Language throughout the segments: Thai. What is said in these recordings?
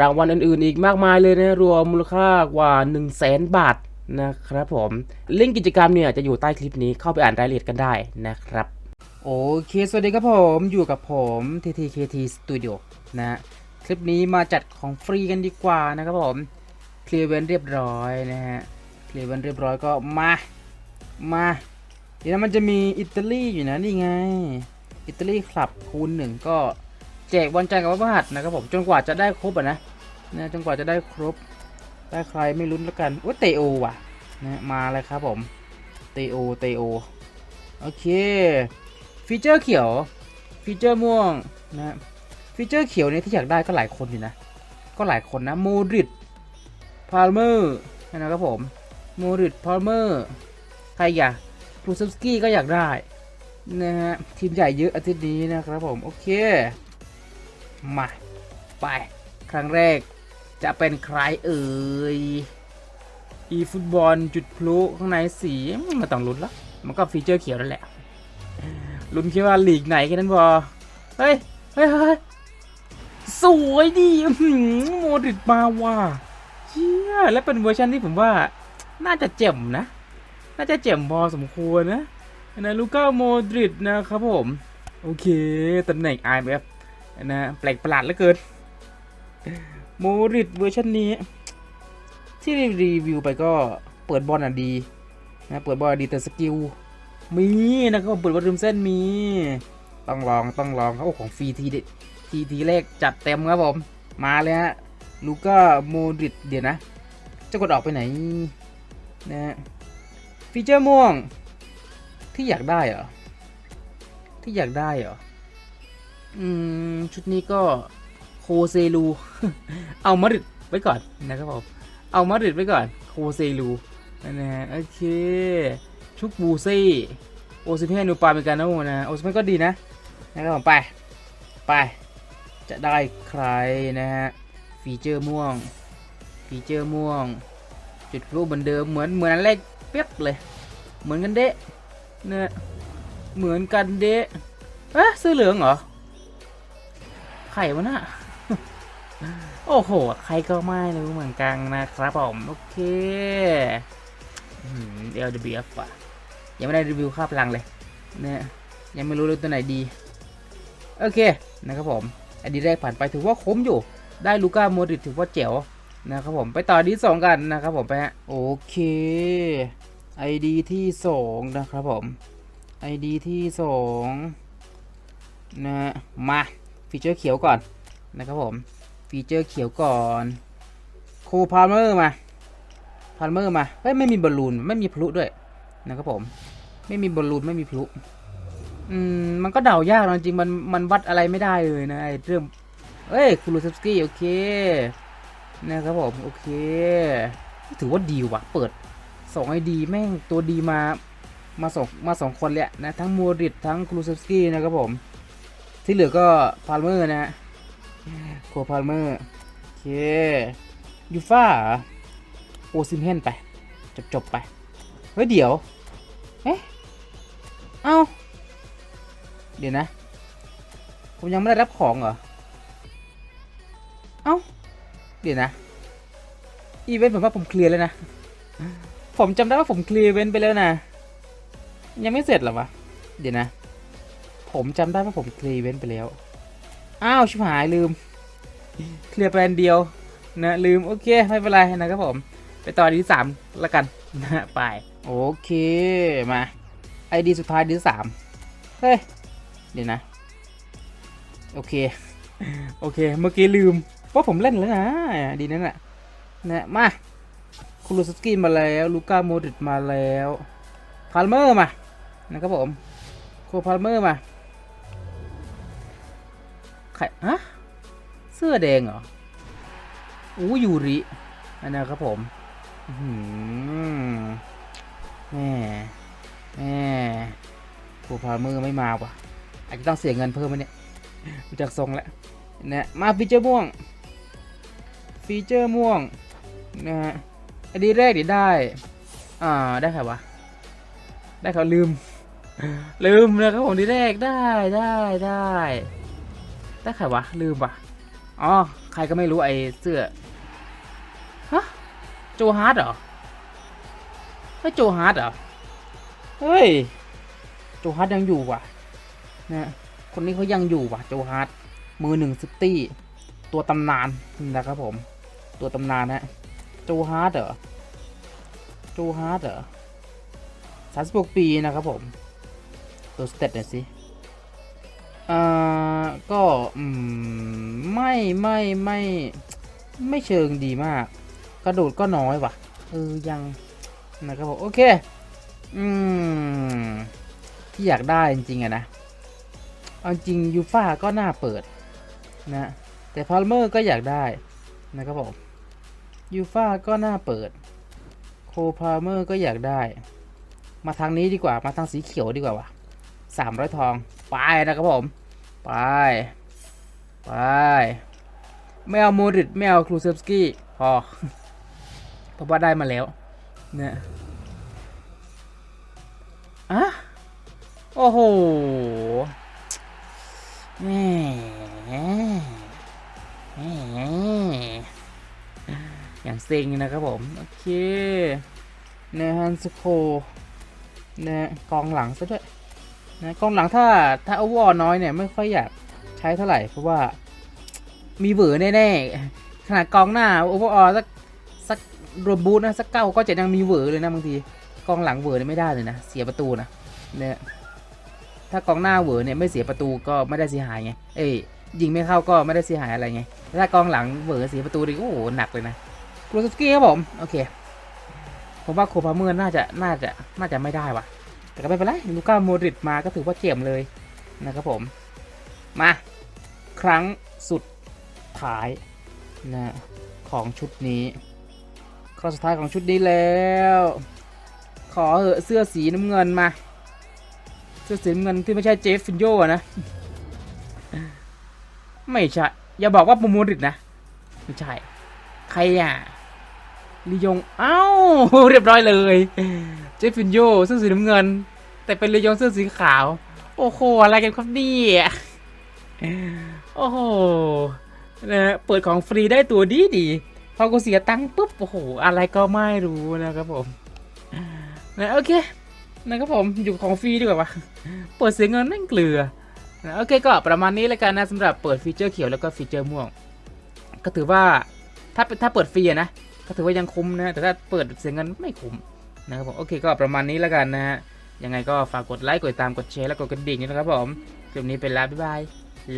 รางวัลอื่นๆ อีกมากมายเลยนะ รวมมูลค่ากว่า 1 0 0 0 0แสนบาทนะครับผมลิงก์กิจกรรมเนี่ยจะอยู่ใต้คลิปนี้เข้าไปอ่านรายละเอียดกันได้นะครับ โอเค สวัสดีครับผมอยู่กับผม TTKT Studio นะคลิปนี้มาจัดของฟรีกันดีกว่านะครับผมเคลียร์เวนเรียบร้อยนะฮะเคลียร์เวนเรียบร้อยก็มา มาเดี๋ยวมันจะมีอิตาลีอยู่นะนี่ไงอิตาลีคลับคูณหนึ่งก็ แจกวันจันทร์กับวันพฤหัสนะครับผมจนกว่าจะได้ครบอะนะนะจนกว่าจะได้ครบได้ใครไม่ลุ้นแล้วกันว่าเตโอว่ะนะมาเลยครับผมเตโอเตโอโอเคฟีเจอร์เขียวฟีเจอร์ม่วงนะฟีเจอร์เขียวเนี่ยที่อยากได้ก็หลายคนอยู่นะก็หลายคนนะโมดริดพาลเมอร์นะครับผมโมดริดพาลเมอร์ใครอยากครูซฟสกี้ก็อยากได้นะฮะทีมใหญ่เยอะอาทิตย์นี้นะครับผม โอเค มา ไป ครั้งแรกจะเป็นใครเอ่ย อีฟุตบอลจุดพลุข้างในสีมาต้องลุ้นแล้ว มันก็ฟีเจอร์เขียวนั่นแหละลุ้นคิดว่าลีกไหนแค่นั้นพอ เฮ้ย เฮ้ยสวยดีโมดริดมาว่ะเชี่ยและเป็นเวอร์ชันที่ผมว่า น่าจะเจ็มนะ น่าจะเจ็มพอสมควรนะนะลูก้าโมดริดนะครับผม โอเคตำแหน่ง IMF นะแปลกประหลาดเหลือเกินโมริดเวอร์ชันนี้ ที่รีวิวไปก็เปิดบอลอะดีนะเปิดบอลดีแต่สกิลมีนะครับเปิดบอลริมเส้นมี ต้องลองต้องลองเขาของฟรีทีเด็ดทีทีแรกจัดเต็มครับผม มาเลยฮะลูก้าโมริดเดี๋ยวนะ จะกดออกไปไหนนะฮะฟีเจอร์ม่วง ที่อยากได้เหรอ ที่อยากได้เหรอ อืม ชุดนี้ก็โคเซลู เอามาดริดไว้ก่อนนะครับผม เอามาดริดไว้ก่อน โคเซลูนะฮะโอเค ชุกบูซี่ โอซิเพนูปาเมกาโนนะ โอซิเพนก็ดีนะ นะครับผมไป ไป จะได้ใครนะฮะ ฟีเจอร์ม่วง ฟีเจอร์ม่วง จุดพลุเหมือนเดิม เหมือนเหมือนอันแรกเปียบเลย เหมือนกันเดะเนี่ยเหมือนกันเดะเอ๊ะเสื้อเหลืองเหรอ ไข่วะน่ะโอ้โห ใครก็ไม่รู้เหมือนกันนะครับผม โอเคเอลดีบีเอฟว่ะ ยังไม่ได้รีวิวค่าพลังเลยเนี่ยยังไม่รู้เลยตัวไหนดี โอเค นะครับผม อันดีแรกผ่านไปถือว่าคุ้มอยู่ ได้ลูก้าโมดริถือว่าเจ๋วนะครับผมไปต่อดีสองกันนะครับผมไปฮะโอเค ID ที่สองนะครับผม ID ที่สองนะมา ฟีเจอร์เขียวก่อนนะครับผม ฟีเจอร์เขียวก่อนโคพาร์เมอร์มาพาร์เมอร์มาเฮ้ยไม่มีบอลลูนไม่มีพลุด้วยนะครับผม ไม่มีบอลลูนไม่มีพลุอืมมันก็เดายากนะจริงมันมันวัดอะไรไม่ได้เลยนะไอ้เรื่องเอ้ยคูรูซฟสกี้โอเคนะครับผมโอเค ถือว่าดีว่ะเปิดสองไอดีแม่งตัวดีมามาสองมาสองคนเลยอะนะทั้งมดริดทั้งครูเซฟสกี้นะครับผม ที่เหลือก็พาลเมอร์นะฮะโคพาลเมอร์โอเคยูฟ่าโอซิมเฮนไป จบจบไป เฮ้ย เดี๋ยว เอ๊ะ เอ้าเดี๋ยวนะ ผมยังไม่ได้รับของเหรอ เอ้าเดี๋ยวนะ อีเวนต์ผมว่าผมเคลียร์แล้วนะ ผมจำได้ว่าผมเคลียร์เว้นไปแล้วนะ ยังไม่เสร็จหรอวะ เดี๋ยวนะ ผมจำได้ว่าผมเคลียร์เว้นไปแล้ว อ้าว ชิบหายลืม เคลียร์แปลนเดียวนะลืม โอเค ไม่เป็นไรนะครับผม ไปต่อดีที่สามละกันนะไป โอเค มาไอดีสุดท้ายดีที่สามเฮ้ย เดี๋ยวนะ โอเค โอเค เมื่อกี้ลืมว่าผมเล่นแล้วนะ ดีนั่นแหละนะมาคูลูสกี้มาแล้วลูก้าโมดริดมาแล้วพาลเมอร์มานะครับผมโคพาลเมอร์มา ครฮะเสื้อแดงเหรออู้ยูริอันนะครับผมหือแม่แม่ผู้พามือไม่มาว่ะ อาจจะต้องเสียเงินเพิ่มไหมเนี่ยจากทรงแล้วนะมาฟีเจอร์ม่วง ฟีเจอร์ม่วงนะฮะอันนี้แรกดิได้ อ่า ได้ใครวะ ได้เขาลืม ลืมนะครับผมทีแรกได้ได้ได้ ได้ใครวะ ลืมวะอ๋อ ใครก็ไม่รู้ไอ้เสื้อ ฮะ โจฮาร์ดเหรอไม่โจฮาร์ดเหรอ เฮ้ย โจฮาร์ดยังอยู่ว่ะนะคนนี้เขายังอยู่ว่ะ โจฮาร์ดมือหนึ่งซิตี้ ตัวตำนานนะครับผม ตัวตำนานนะโจฮาร์ดเหรอ โจฮาร์ดเหรอสามสิบหกปีนะครับผม ตัวสเตตหน่อยสิ เอ่า ก็ไม่ไม่ไม่ไม่เชิงดีมาก กระโดดก็น้อยว่ะ เออยังนะครับผมโอเค อืม ที่อยากได้จริงๆอะนะ เอาจริงยูฟ่าก็น่าเปิดนะ แต่พาลเมอร์ก็อยากได้นะครับผมยูฟ่าก็น่าเปิด โคพาลเมอร์ก็อยากได้ มาทางนี้ดีกว่ามาทางสีเขียวดีกว่าวะสามร้อยทอง ไปนะครับผม ไป ไป ไม่เอาโมริดไม่เอาครูเซฟสกี้พอเพราะว่าได้มาแล้ว เนี่ยอะโอ้โหแหม่แหม่อย่างเซ็งนะครับผม โอเคเนฮันสโคนะกองหลังซะด้วย นะกองหลังถ้าถ้าอวอน้อยเนี่ยไม่ค่อยอยากใช้เท่าไหร่ เพราะว่ามีเหวอแน่ๆขนาดกองหน้าโอเวอร์ออสักสักรวมบูธนะสักเก้าก็จะยังมีเหวอเลยนะบางทีกองหลังเหวอเนี่ยไม่ได้เลยนะเสียประตูนะเนี่ยถ้ากองหน้าเหวอเนี่ยไม่เสียประตูก็ไม่ได้เสียหายไงเอ้ยยิงไม่เข้าก็ไม่ได้เสียหายอะไรไงแต่ถ้ากองหลังเหวอเสียประตูดิโอ้โหหนักเลยนะกรูสกี้ครับผมโอเคผมว่าโคพาเมอร์น่าจะน่าจะน่าจะไม่ได้ว่ะ แต่ก็ไม่เป็นไรลูก้าโมดริดมาก็ถือว่าเจียมเลยนะครับผม มา ครั้งสุดท้ายนะของชุดนี้ครั้งสุดท้ายของชุดนี้แล้ว ขอเหอะเสื้อสีน้ำเงินมา เสื้อสีน้ำเงินที่ไม่ใช่เจฟฟินโยนะ ไม่ใช่ อย่าบอกว่าโปรโมดิตนะ ไม่ใช่ ใครอะลียง เอ้า เรียบร้อยเลย เจฟฟินโยเสื้อสีน้ำเงิน แต่เป็นลียงเสื้อสีขาว โอ้โห อะไรกันครับเนี่ยโอ้โหนะเปิดของฟรีได้ตัวดีดีพอกูเสียตังค์ปุ๊บโอ้โห อะไรก็ไม่รู้นะครับผมนะโอเคนะครับผมอยู่ของฟรีดีกว่าวะเปิดเสียเงินนั่งเกลือนะโอเคก็ประมาณนี้แล้วกันนะสำหรับเปิดฟีเจอร์เขียวแล้วก็ฟีเจอร์ม่วง ก็ถือว่าถ้าถ้าเปิดฟรีอะนะก็ถือว่ายังคุ้มนะแต่ถ้าเปิดเสียเงินไม่คุ้มนะครับผมโอเคก็ประมาณนี้แล้วกันนะฮะ ยังไงก็ฝากกดไลค์กดติดตามกดแชร์และกดกระดิ่งด้วยนะครับผมคลิปนี้เป็นแล้วบ๊ายบาย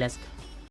let's go